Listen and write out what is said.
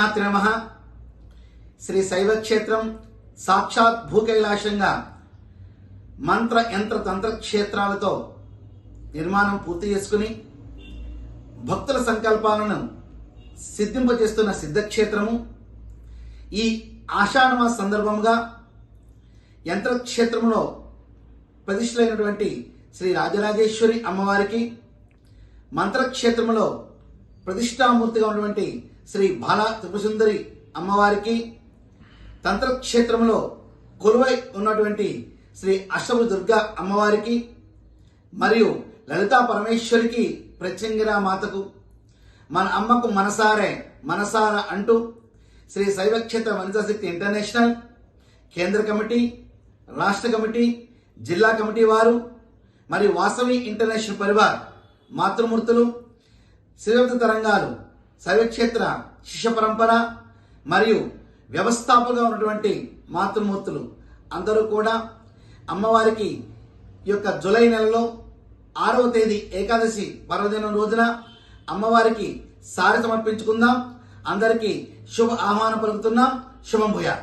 నమ. శ్రీ శైవక్షేత్రం సాక్షాత్ భూకైలాసంగా మంత్ర యంత్ర తంత్ర క్షేత్రాలతో నిర్మాణం పూర్తి చేసుకుని భక్తుల సంకల్పాలను సిద్ధింపజేస్తున్న సిద్ధక్షేత్రము. ఈ ఆషాఢమాస సందర్భంగా యంత్రక్షేత్రంలో ప్రతిష్ఠలైనటువంటి శ్రీ రాజరాజేశ్వరి అమ్మవారికి మంత్రక్షేత్రంలో ప్రతిష్టామూర్తిగా ఉన్నటువంటి శ్రీ బాల త్రిపుసుందరి అమ్మవారికి తంత్రక్షేత్రంలో కొలువై ఉన్నటువంటి శ్రీ అష్టమ దుర్గా అమ్మవారికి మరియు లలితా పరమేశ్వరికి ప్రత్యంగిరా మాతకు మన అమ్మకు మనసారే మనసార అంటూ శ్రీ శైవక్షేత్ర వనితాశక్తి ఇంటర్నేషనల్ కేంద్ర కమిటీ రాష్ట్ర కమిటీ జిల్లా కమిటీ వారు మరియు వాసవి ఇంటర్నేషనల్ పరివార్ మాతృమూర్తులు శ్రీవత తరంగాలు శైవక్షేత్ర శిష్య పరంపర మరియు వ్యవస్థాపకులుగా ఉన్నటువంటి మాతృమూర్తులు అందరూ కూడా అమ్మవారికి ఈ యొక్క జులై నెలలో ఆరవ తేదీ ఏకాదశి పర్వదినం రోజున అమ్మవారికి సారి సమర్పించుకుందాం. అందరికీ శుభ ఆహ్వానం పలుకుతున్నాం. శుభం భూయా